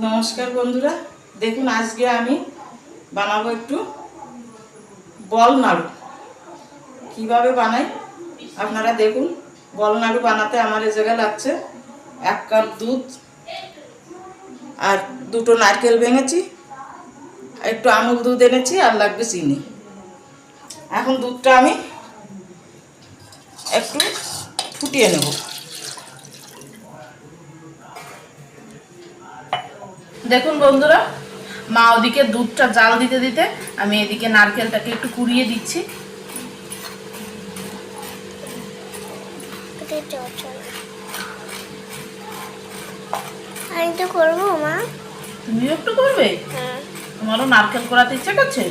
নমস্কার বন্ধুরা। দেখুন, আজকে আমি বানাবো একটু বল নাড়ু। কীভাবে বানাই? আপনারা দেখুন, বল নাড়ু বানাতে আমার এ জায়গায় লাগছে এক কাপ দুধ আর দুটো নারকেল ভেঙেছি, একটু আমুল দুধ এনেছি আর লাগবে চিনি। এখন দুধটা আমি একটু ফুটিয়ে নেব। দেখুন বন্ধুরা মা ওদিকে দুধটা জাল দিতে দিতে আমি এদিকে নারকেলটাকে একটু কুড়িয়ে দিচ্ছি। আমি তো করব মা? তুমিও একটু করবে? হ্যাঁ। তোমারও নারকেল করাতে ইচ্ছে করছে?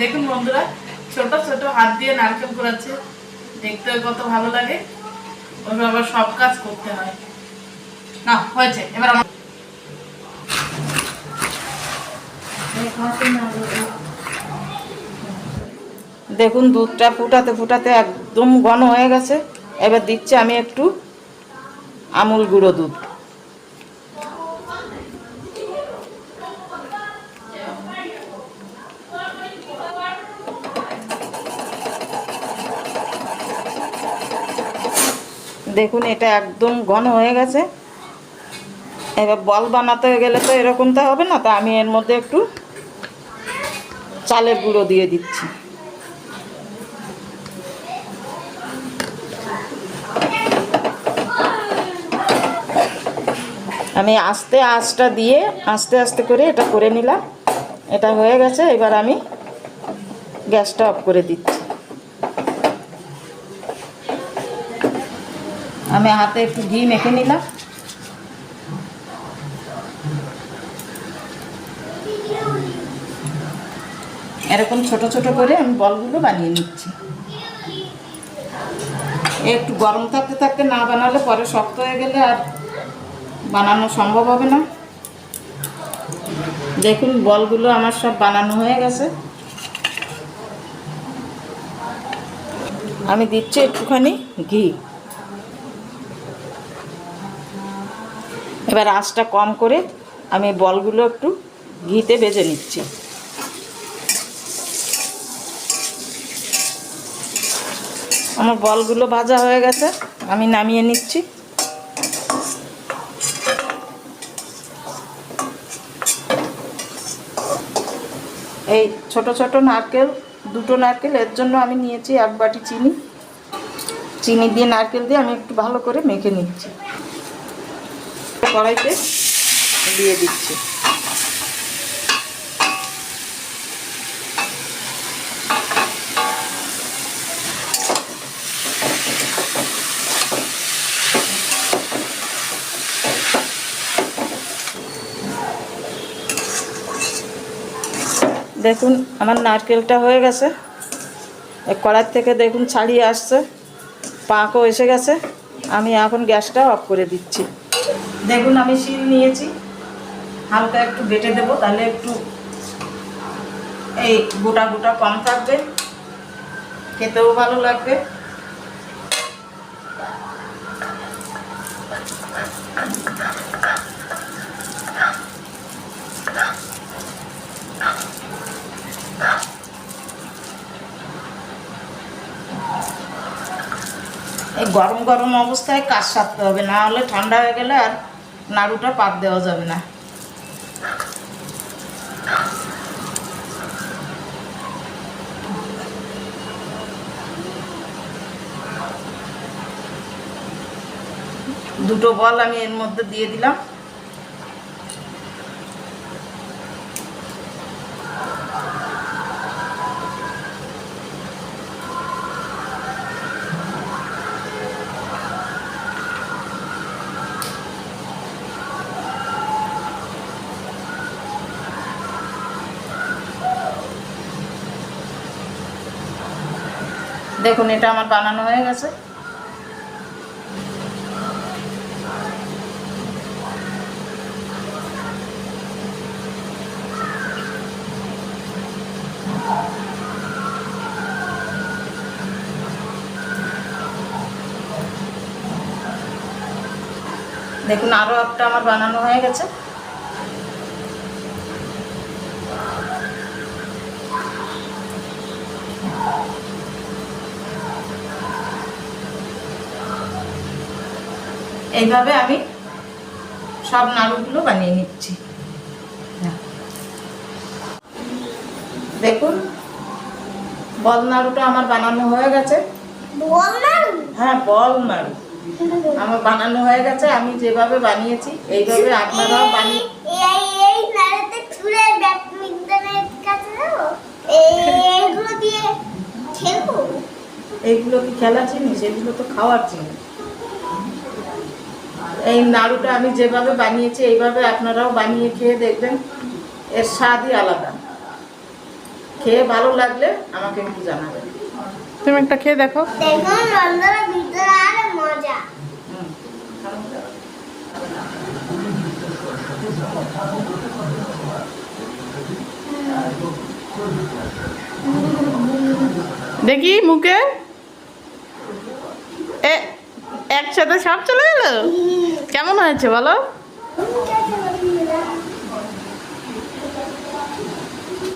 দেখুন বন্ধুরা ছোট ছোট হাত দিয়ে নারকেল করাচ্ছে দেখতে কত ভালো লাগে। আবার সব কাজ করতে হয়। না, হয়েছে, এবার আমার দেখুন, দুধটা ফুটাতে ফুটাতে একদম ঘন হয়ে গেছে। এবার দিচ্ছি আমি একটু আমুল গুঁড়ো দুধ। দেখুন, এটা একদম ঘন হয়ে গেছে। এবার বল বানাতে গেলে তো এরকম তো হবে না, তা আমি এর মধ্যে একটু চালের গুঁড়ো দিয়ে দিচ্ছি। আমি আস্তে আঁচটা দিয়ে, আস্তে আস্তে করে এটা করে নিলাম। এটা হয়ে গেছে, এবার আমি গ্যাসটা অফ করে দিচ্ছি। আমি হাতে একটু ঘি মেখে নিলাম। এরকম ছোট ছোট করে আমি বলগুলো বানিয়ে নিচ্ছি। একটু গরম থাকতে থাকতে না বানালে পরে শক্ত হয়ে গেলে আর বানানো সম্ভব হবে না। দেখুন, বলগুলো আমার সব বানানো হয়ে গেছে। আমি দিচ্ছি একটুখানি ঘি। এবার আঁচটা কম করে আমি বলগুলো একটু ঘিতে ভেজে নিচ্ছি। আমার বলগুলো ভাজা হয়ে গেছে, আমি নামিয়ে নিচ্ছি। এই ছোট ছোট নারকেল, দুটো নারকেল, এর জন্য আমি নিয়েছি এক বাটি চিনি। চিনি দিয়ে নারকেল দিয়ে আমি একটু ভালো করে মেখে নিচ্ছি। কড়াইতে দিয়ে দিচ্ছি। দেখুন, আমার নারকেলটা হয়ে গেছে। কড়ার থেকে দেখুন ছাড়িয়ে আসছে। পাকও এসে গেছে। আমি এখন গ্যাসটা অফ করে দিচ্ছি। দেখুন, আমি শিল নিয়েছি। হালকা একটু বেটে দেবো, তাহলে একটু এই গোটা গোটা কম থাকবে। খেতেও ভালো লাগবে। এই গরম গরম অবস্থায় কাজ সারতে হবে, না হলে ঠান্ডা হয়ে গেলে আর নাড়ুটা পাত দেওয়া যাবে না। দুটো বল আমি এর মধ্যে দিয়ে দিলাম। দেখুন এটা আমার বানানো হয়ে গেছে। দেখুন আরও একটা আমার বানানো হয়ে গেছে। এইভাবে আমি সব নাড়ুগুলো বানিয়ে নিচ্ছি। দেখুন বল নাড়ুটা আমার বানানো হয়ে গেছে। বল হ্যাঁ বল নাড়ু। আমার বানানো হয়ে গেছে আমি যেভাবে বানিয়েছি এইভাবে আপনারাও বানিয়ে এইগুলো কি খেলা জিনিস? এগুলো তো খাওয়ার জিনিস। এই নাড়ুটা আমি যেভাবে বানিয়েছি এইভাবে আপনারাও বানিয়ে খেয়ে দেখবেন এর স্বাদই আলাদা। খেয়ে ভালো লাগলে আমাকে একটু জানাবেন। তুমি একটা খেয়ে দেখো। দেখুন রন্ধনের ভিতরে আর মজা। হুম। দেখি মুখে। এ একসাথে সাপ চলে গেল? কেমন হয়েছে বলো?